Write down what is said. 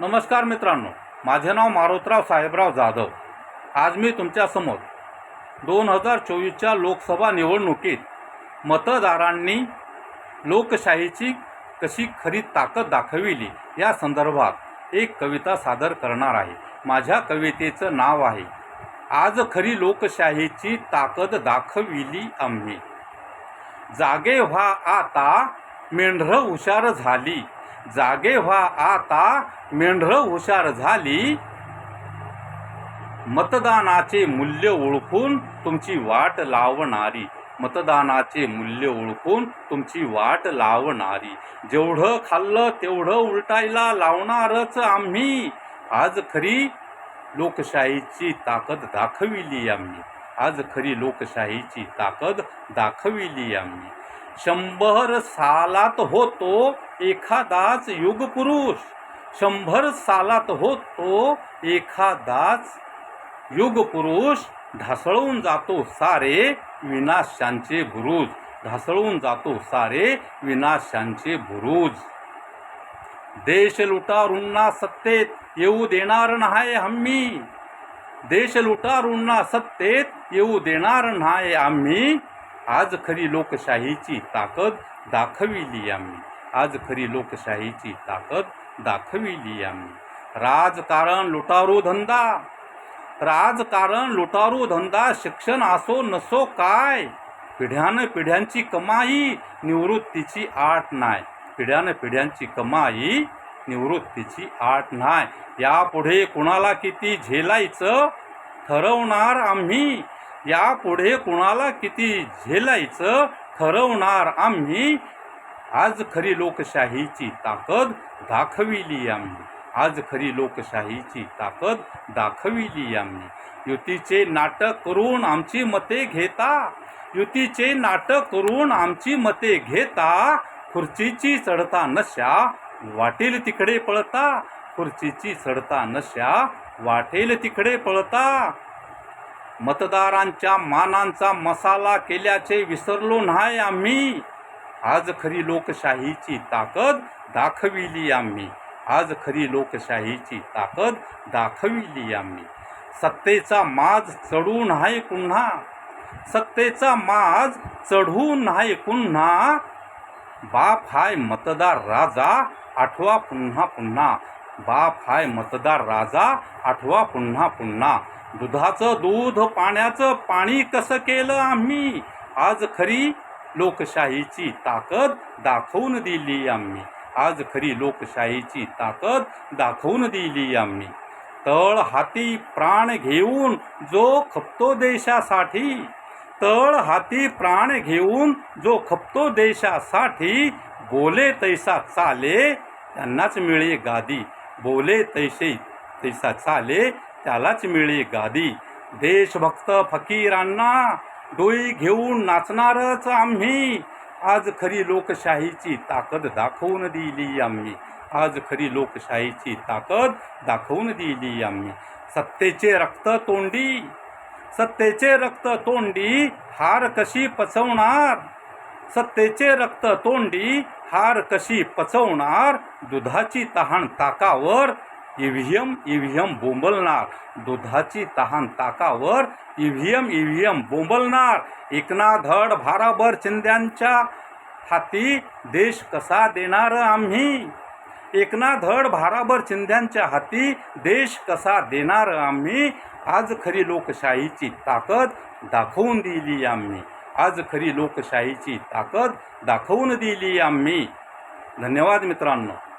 नमस्कार मित्रांनो माझे नाव मारोतराव साहेबराव जाधव. आज मी तुमच्यासमोर दोन हजार चोवीसच्या लोकसभा निवडणुकीत मतदारांनी लोकशाहीची कशी खरी ताकद दाखविली या संदर्भात एक कविता सादर करणार आहे. माझ्या कवितेचं नाव आहे आज खरी लोकशाहीची ताकद दाखविली आम्ही. जागे व्हा आता मेंढरं हुशार झाली. जागे व्हा आता मेंढरं हुशार झाली. मतदानाचे मूल्य ओळखून तुमची वाट लावणारी. मतदानाचे मूल्य ओळखून तुमची वाट लावणारी. जेवढं खाल्लं तेवढं उलटायला लावणारच आम्ही. आज खरी लोकशाहीची ताकद दाखविली आम्ही. आज खरी लोकशाहीची ताकद दाखविली आम्ही. शंभर सालात होतो एखादाच युगपुरुष शंभर सालात होतो एखादाच युगपुरुष ढासळून जातो सारे विनाशांचे बुरुज. ढासळून जातो सारे विनाशांचे बुरुज. देश लुटारूंना सत्तेत येऊ देणार नाही आम्ही. देश लुटारूंना सत्तेत येऊ देणार नाही आम्ही. आज खरी लोकशाहीची ताकद दाखविली आम्ही. आज खरी लोकशाहीची ताकद दाखविली आम्ही. राजकारण लुटारू धंदा. राजकारण लुटारू धंदा शिक्षण असो नसो काय? पिढ्यानं पिढ्यांची कमाई निवृत्तीची आट नाही. पिढ्यानं पिढ्यांची कमाई निवृत्तीची आट नाही. यापुढे कुणाला किती झेलायचं? ठरवणार आम्ही. यापुढे कुणाला किती झेलायचं ठरवणार आम्ही? आज खरी लोकशाहीची ताकद दाखविली आम्ही. आज खरी लोकशाहीची ताकद दाखविली आम्ही. युतीचे नाटक करून आमची मते घेता. युतीचे नाटक करून आमची मते घेता. खुर्चीची चढता नशा वाटेल तिकडे पळता. खुर्चीची चढता नशा वाटेल तिकडे पळता. मतदारांच्या मानांचा मसाला केल्याचे विसरलो नाही आम्ही. आज खरी लोकशाहीची ताकद दाखविली आम्ही. आज खरी लोकशाहीची ताकद दाखविली आम्ही. सत्तेचा माज चढू नाही पुन्हा. सत्तेचा माज चढू नाही पुन्हा. बाप हाय मतदार राजा आठवा पुन्हा पुन्हा. बाप हाय मतदार राजा आठवा पुन्हा पुन्हा. दुधाचं दूध पाण्याचं पाणी कसं केलं आम्ही? आज खरी लोकशाहीची ताकद दाखवून दिली आम्ही. आज खरी लोकशाहीची ताकद दाखवून दिली आम्ही. तळ हाती प्राण घेऊन जो खपतो देशासाठी. तळ हाती प्राण घेऊन जो खपतो देशासाठी. बोले तैसा चाले त्यांनाच मिळे गादी. बोले तैसे तैसा चाले त्यालाच मिळे गादी. देशभक्त फकीरांना डोई घेऊन नाचणारच आम्ही. आज खरी लोकशाहीची ताकद दाखवून दिली आम्ही. आज खरी लोकशाहीची ताकद दाखवून दिली आम्ही. सत्तेचे रक्त तोंडी सत्तेचे रक्त तोंडी हार कशी पचवणार? सत्तेचे रक्त तोंडी हार कशी पचवणार दुधाची तहान ताकावर ईव्हीएम ईव्हीएम बोंबलणार दुधाची तहान ताकावर ईव्हीएम ईव्हीएम बोंबलणार एकना धड भाराभर चिंध्यांच्या हाती देश कसा देणार आम्ही? एकना धड भाराभर चिंध्यांच्या हाती देश कसा देणार आम्ही? आज खरी लोकशाहीची ताकद दाखवून दिली आम्ही. आज खरी लोकशाहीची ताकद दाखवून दिली आम्ही. धन्यवाद मित्रांनो.